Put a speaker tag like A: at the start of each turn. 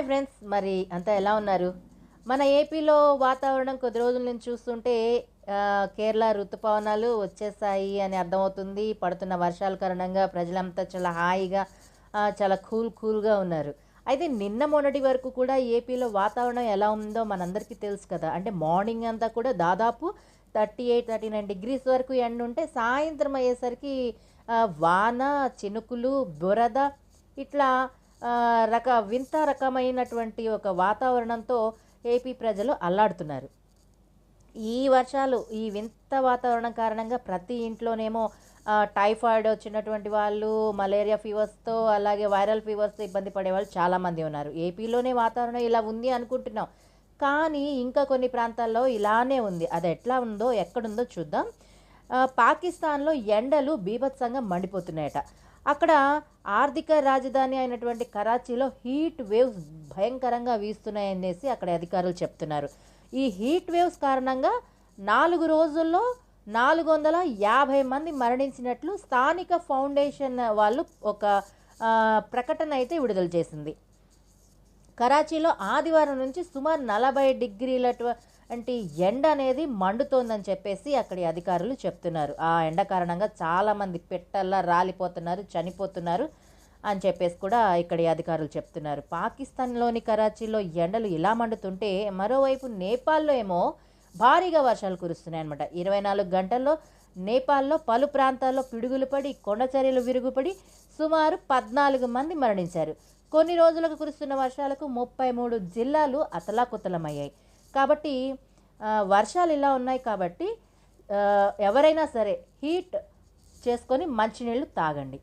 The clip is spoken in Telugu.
A: హాయ్ ఫ్రెండ్స్ మరి అంతా ఎలా ఉన్నారు? మన ఏపీలో వాతావరణం కొద్ది రోజుల నుంచి చూస్తుంటే కేరళ ఋతుపవనాలు వచ్చేసాయి అని అర్థమవుతుంది. పడుతున్న వర్షాల కారణంగా ప్రజలంతా చాలా హాయిగా చాలా కూల్ కూల్గా ఉన్నారు. అయితే నిన్న మొన్నటి వరకు కూడా ఏపీలో వాతావరణం ఎలా ఉందో మనందరికీ తెలుసు కదా. అంటే మార్నింగ్ అంతా కూడా దాదాపు thirty eight thirty nine degrees వరకు ఎండ్ ఉంటే సాయంత్రం అయ్యేసరికి వాన చినుకులు బురద ఇట్లా రక వింత రకమైనటువంటి ఒక వాతావరణంతో ఏపీ ప్రజలు అల్లాడుతున్నారు. ఈ వర్షాలు ఈ వింత వాతావరణం కారణంగా ప్రతి ఇంట్లోనేమో టైఫాయిడ్ వచ్చినటువంటి వాళ్ళు మలేరియా ఫీవర్స్తో అలాగే వైరల్ ఫీవర్స్తో ఇబ్బంది పడే వాళ్ళు చాలామంది ఉన్నారు. ఏపీలోనే వాతావరణం ఇలా ఉంది అనుకుంటున్నాం. కానీ ఇంకా కొన్ని ప్రాంతాల్లో ఇలానే ఉంది. అది ఎట్లా ఉందో ఎక్కడుందో చూద్దాం. పాకిస్తాన్లో ఎండలు బీభత్సంగా మండిపోతున్నాయట. అక్కడ ఆర్థిక రాజధాని అయినటువంటి కరాచీలో హీట్ వేవ్స్ భయంకరంగా వీస్తున్నాయనేసి అక్కడ అధికారులు చెప్తున్నారు. ఈ హీట్ వేవ్స్ కారణంగా నాలుగు రోజుల్లో నాలుగు వందల యాభై మంది మరణించినట్లు స్థానిక ఫౌండేషన్ వాళ్ళు ఒక ప్రకటన అయితే విడుదల చేసింది. కరాచీలో ఆదివారం నుంచి సుమారు నలభై డిగ్రీల అంటే ఎండ అనేది మండుతోందని చెప్పేసి అక్కడి అధికారులు చెప్తున్నారు. ఆ ఎండ కారణంగా చాలామంది పెట్టల్లా రాలిపోతున్నారు చనిపోతున్నారు అని చెప్పేసి కూడా ఇక్కడి అధికారులు చెప్తున్నారు. పాకిస్తాన్లోని కరాచీలో ఎండలు ఇలా మండుతుంటే మరోవైపు నేపాల్లో ఏమో భారీగా వర్షాలు కురుస్తున్నాయి అనమాట ఇరవై నాలుగు గంటల్లో నేపాల్లో పలు ప్రాంతాల్లో పిడుగులు పడి కొండచర్యలు విరుగుపడి సుమారు పద్నాలుగు మంది మరణించారు. కొన్ని రోజులకు కురుస్తున్న వర్షాలకు ముప్పై మూడు జిల్లాలు అతలాకుతలమయ్యాయి. కాబట్టి వర్షాలు ఇలా ఉన్నాయి కాబట్టి ఎవరైనా సరే హీట్ చేసుకొని మంచినీళ్ళు తాగండి.